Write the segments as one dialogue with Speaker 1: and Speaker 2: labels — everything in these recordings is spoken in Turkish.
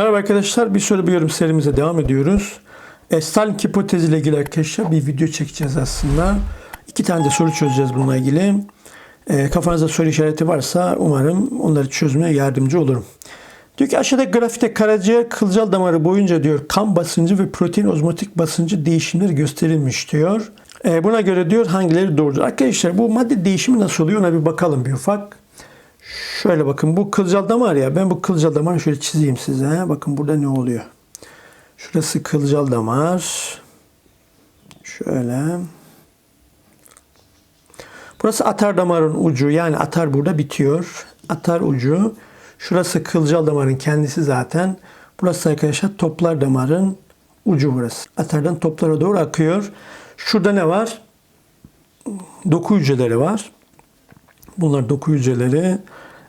Speaker 1: Merhaba arkadaşlar. Bir soru bir serimize devam ediyoruz. E, hipotezi ile ilgili arkadaşlar bir video çekeceğiz aslında. İki tane de soru çözeceğiz bununla ilgili. E, kafanızda soru işareti varsa umarım onları çözmeye yardımcı olurum. Diyor ki aşağıda grafikte karaciğer kılcal damarı boyunca diyor kan basıncı ve protein ozmotik basıncı değişimleri gösterilmiş diyor. E, buna göre diyor hangileri doğrudur? Arkadaşlar bu madde değişimi nasıl oluyor ona bir bakalım bir ufak. Şöyle bakın bu kılcal damar ya ben bu kılcal damarı şöyle çizeyim size. Bakın burada ne oluyor? Şurası kılcal damar. Şöyle. Burası atar damarın ucu. Yani atar burada bitiyor. Atar ucu. Şurası kılcal damarın kendisi zaten. Burası arkadaşlar toplar damarın ucu burası. Atardan toplara doğru akıyor. Şurada ne var? Doku hücreleri var. Bunlar doku hücreleri.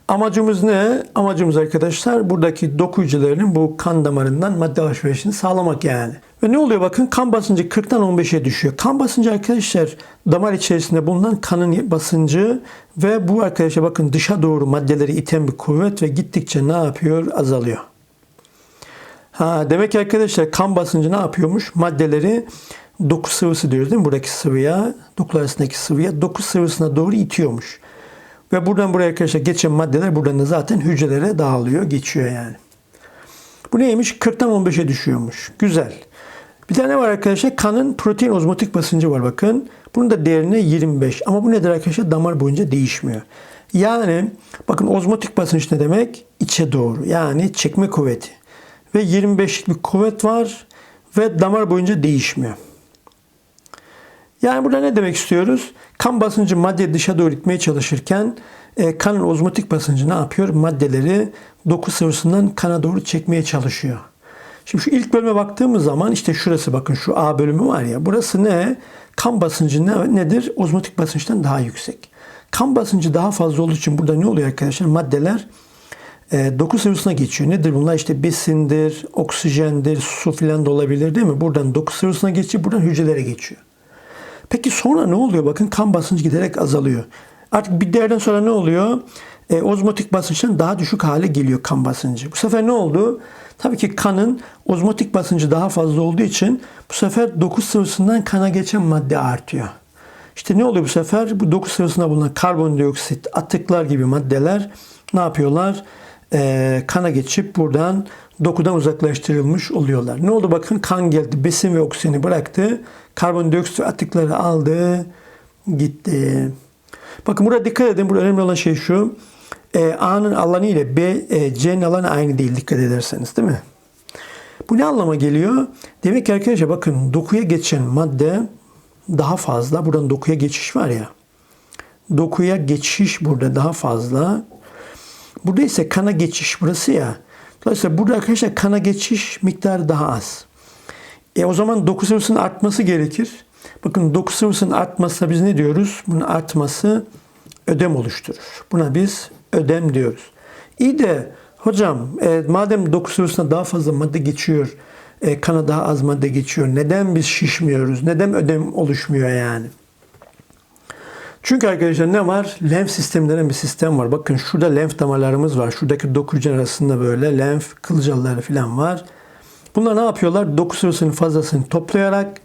Speaker 1: Amacımız ne? Amacımız arkadaşlar buradaki doku bu kan damarından madde alışverişini sağlamak yani. Ve ne oluyor bakın kan basıncı 40'tan 15'e düşüyor. Kan basıncı arkadaşlar damar içerisinde bulunan kanın basıncı ve bu arkadaşlar bakın dışa doğru maddeleri iten bir kuvvet ve gittikçe ne yapıyor? Azalıyor. Ha, demek ki arkadaşlar kan basıncı ne yapıyormuş? Maddeleri doku sıvısı diyoruz değil mi? Buradaki sıvıya, dokular arasındaki sıvıya doku sıvısına doğru itiyormuş. Ve buradan buraya arkadaşlar geçen maddeler buradan da zaten hücrelere dağılıyor, geçiyor yani. Bu neymiş? 40'tan 15'e düşüyormuş. Güzel. Bir tane var arkadaşlar kanın protein ozmotik basıncı var bakın. Bunun da değerine 25. Ama bu nedir arkadaşlar? Damar boyunca değişmiyor. Yani bakın ozmotik basınç ne demek? İçe doğru. Yani çekme kuvveti. Ve 25'lik bir kuvvet var ve damar boyunca değişmiyor. Yani burada ne demek istiyoruz? Kan basıncı maddeyi dışa doğru itmeye çalışırken e, kanın ozmotik basıncı ne yapıyor? Maddeleri doku sıvısından kana doğru çekmeye çalışıyor. Şimdi şu ilk bölüme baktığımız zaman işte şurası bakın şu A bölümü var ya. Burası ne? Kan basıncı ne, nedir? Ozmotik basınçtan daha yüksek. Kan basıncı daha fazla olduğu için burada ne oluyor arkadaşlar? Maddeler e, doku sıvısına geçiyor. Nedir bunlar? İşte besindir, oksijendir, su filan da olabilir değil mi? Buradan doku sıvısına geçiyor, buradan hücrelere geçiyor. Peki sonra ne oluyor? Bakın kan basıncı giderek azalıyor. Artık bir değerden sonra ne oluyor? E, ozmotik basınçtan daha düşük hale geliyor kan basıncı. Bu sefer ne oldu? Tabii ki kanın ozmotik basıncı daha fazla olduğu için bu sefer doku sıvısından kana geçen madde artıyor. İşte ne oluyor bu sefer? Bu doku sıvısında bulunan karbondioksit, atıklar gibi maddeler ne yapıyorlar? Ee, kana geçip buradan dokudan uzaklaştırılmış oluyorlar. Ne oldu bakın kan geldi, besin ve oksijeni bıraktı. Karbondioksit atıkları aldı, gitti. Bakın burada dikkat edin. Burada önemli olan şey şu. E, A'nın alanı ile B, e, C'nin alanı aynı değil dikkat ederseniz değil mi? Bu ne anlama geliyor? Demek ki arkadaşlar bakın dokuya geçen madde daha fazla. Buradan dokuya geçiş var ya. Dokuya geçiş burada daha fazla. Burada ise kana geçiş burası ya. Dolayısıyla burada arkadaşlar kana geçiş miktarı daha az. E o zaman doku sıvısının artması gerekir. Bakın doku sıvısının artması biz ne diyoruz? Bunun artması ödem oluşturur. Buna biz ödem diyoruz. İyi de hocam e, madem doku sıvısına daha fazla madde geçiyor, e, kana daha az madde geçiyor. Neden biz şişmiyoruz? Neden ödem oluşmuyor yani? Çünkü arkadaşlar ne var? Lenf sistemi bir sistem var. Bakın şurada lenf damarlarımız var. Şuradaki doku arasında böyle lenf kılcalları falan var. Bunlar ne yapıyorlar? Doku sıvısının fazlasını toplayarak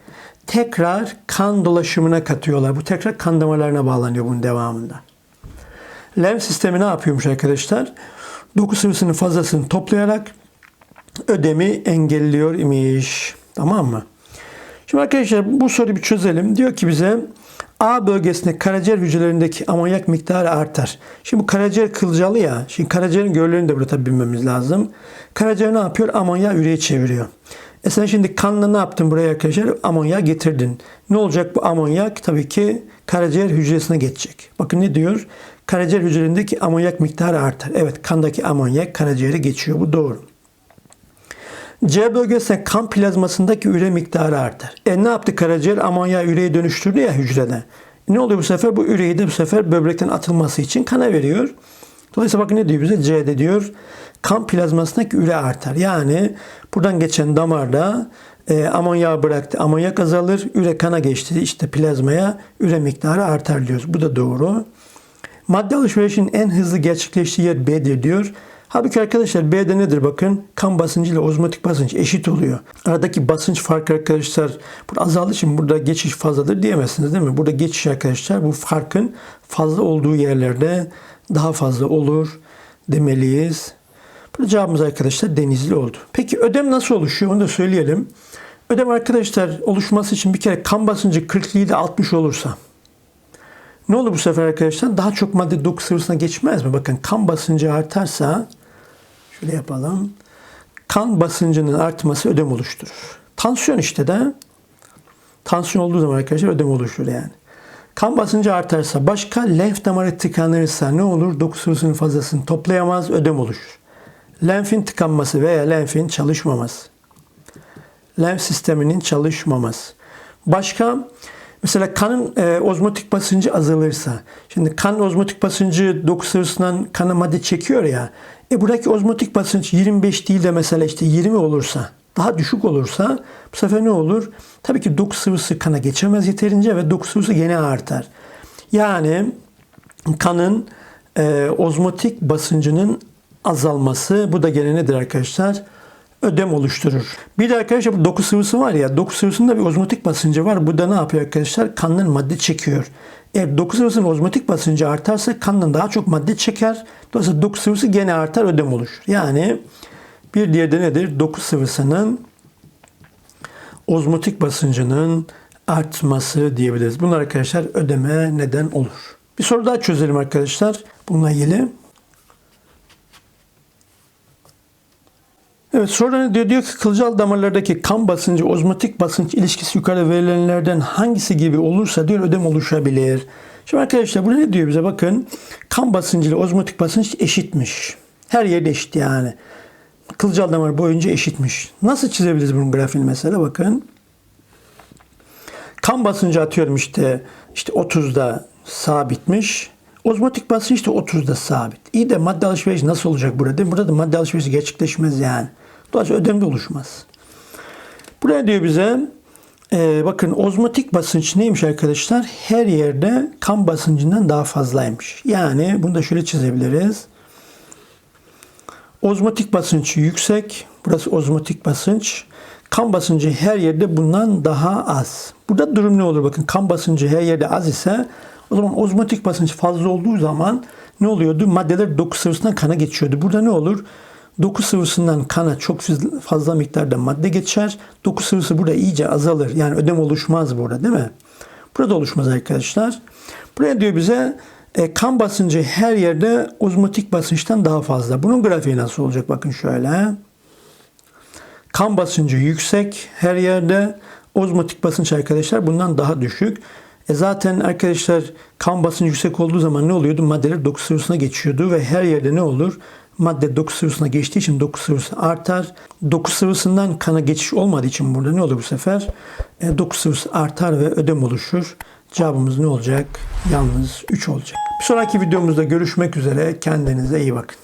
Speaker 1: tekrar kan dolaşımına katıyorlar. Bu tekrar kan damarlarına bağlanıyor bunun devamında. Lenf sistemi ne yapıyormuş arkadaşlar? Doku sıvısının fazlasını toplayarak ödemi engelliyor imiş. Tamam mı? Şimdi arkadaşlar bu soruyu bir çözelim. Diyor ki bize A bölgesinde karaciğer hücrelerindeki amonyak miktarı artar. Şimdi bu karaciğer kılcalı ya. Şimdi karaciğerin görülerini de burada tabii bilmemiz lazım. Karaciğer ne yapıyor? Amonyak üreye çeviriyor. E sen şimdi kanla ne yaptın buraya arkadaşlar? Amonyak getirdin. Ne olacak bu amonyak? Tabii ki karaciğer hücresine geçecek. Bakın ne diyor? Karaciğer hücrelerindeki amonyak miktarı artar. Evet kandaki amonyak karaciğere geçiyor. Bu doğru. C bölgesinde kan plazmasındaki üre miktarı artar. E ne yaptı karaciğer? Amonya üreye dönüştürdü ya hücrede. Ne oluyor bu sefer? Bu üreyi de bu sefer böbrekten atılması için kana veriyor. Dolayısıyla bakın ne diyor bize? C'de diyor kan plazmasındaki üre artar. Yani buradan geçen damarda e, amonyağı bıraktı. Amonyak azalır. Üre kana geçti. İşte plazmaya üre miktarı artar diyoruz. Bu da doğru. Madde alışverişinin en hızlı gerçekleştiği yer B'dir diyor. Halbuki arkadaşlar B'de nedir bakın? Kan basıncı ile ozmotik basınç eşit oluyor. Aradaki basınç farkı arkadaşlar burada azaldığı için burada geçiş fazladır diyemezsiniz değil mi? Burada geçiş arkadaşlar bu farkın fazla olduğu yerlerde daha fazla olur demeliyiz. Burada cevabımız arkadaşlar denizli oldu. Peki ödem nasıl oluşuyor onu da söyleyelim. Ödem arkadaşlar oluşması için bir kere kan basıncı 40 ile 60 olursa ne olur bu sefer arkadaşlar? Daha çok madde doku sıvısına geçmez mi? Bakın kan basıncı artarsa şöyle yapalım. Kan basıncının artması ödem oluşturur. Tansiyon işte de tansiyon olduğu zaman arkadaşlar ödem oluşur yani. Kan basıncı artarsa başka lenf damarı tıkanırsa ne olur? Doku fazlasını toplayamaz, ödem oluşur. Lenfin tıkanması veya lenfin çalışmaması. Lenf sisteminin çalışmaması. Başka mesela kanın e, ozmotik basıncı azalırsa. Şimdi kan ozmotik basıncı doku sıvısından kana madde çekiyor ya. E buradaki ozmotik basınç 25 değil de mesela işte 20 olursa daha düşük olursa bu sefer ne olur? Tabii ki doku sıvısı kana geçemez yeterince ve doku sıvısı gene artar. Yani kanın e, ozmotik basıncının azalması bu da gene nedir arkadaşlar? Ödem oluşturur. Bir de arkadaşlar bu doku sıvısı var ya doku sıvısında bir ozmotik basıncı var. Bu da ne yapıyor arkadaşlar? Kandan madde çekiyor. Eğer doku sıvısının ozmotik basıncı artarsa kandan daha çok madde çeker. Dolayısıyla doku sıvısı gene artar ödem oluşur. Yani bir diğeri de nedir? Doku sıvısının ozmotik basıncının artması diyebiliriz. Bunlar arkadaşlar ödeme neden olur. Bir soru daha çözelim arkadaşlar bununla ilgili. Evet sonra diyor, diyor ki kılcal damarlardaki kan basıncı ozmotik basınç ilişkisi yukarıda verilenlerden hangisi gibi olursa diyor ödem oluşabilir. Şimdi arkadaşlar bu ne diyor bize bakın kan basıncı ile ozmotik basınç eşitmiş. Her yerde eşit yani. Kılcal damar boyunca eşitmiş. Nasıl çizebiliriz bunun grafiğini mesela bakın. Kan basıncı atıyorum işte işte 30'da sabitmiş. Ozmotik basınç da 30'da sabit. İyi de madde alışverişi nasıl olacak burada? Burada da madde alışverişi gerçekleşmez yani. Dolayısıyla ödem de oluşmaz. Buraya diyor bize e, bakın ozmotik basınç neymiş arkadaşlar? Her yerde kan basıncından daha fazlaymış. Yani bunu da şöyle çizebiliriz. Ozmotik basınç yüksek. Burası ozmotik basınç. Kan basıncı her yerde bundan daha az. Burada durum ne olur? Bakın kan basıncı her yerde az ise o zaman ozmotik basınç fazla olduğu zaman ne oluyordu? Maddeler doku sıvısından kana geçiyordu. Burada ne olur? Doku sıvısından kana çok fazla miktarda madde geçer. Doku sıvısı burada iyice azalır. Yani ödem oluşmaz burada değil mi? Burada oluşmaz arkadaşlar. Buraya diyor bize e, kan basıncı her yerde ozmotik basınçtan daha fazla. Bunun grafiği nasıl olacak? Bakın şöyle. Kan basıncı yüksek her yerde. Ozmotik basınç arkadaşlar bundan daha düşük. E zaten arkadaşlar kan basıncı yüksek olduğu zaman ne oluyordu? Maddeler doku sıvısına geçiyordu ve her yerde ne olur? Madde doku sıvısına geçtiği için doku sıvısı artar. Doku sıvısından kana geçiş olmadığı için burada ne olur bu sefer? E, doku sıvısı artar ve ödem oluşur. Cevabımız ne olacak? Yalnız 3 olacak. Bir sonraki videomuzda görüşmek üzere. Kendinize iyi bakın.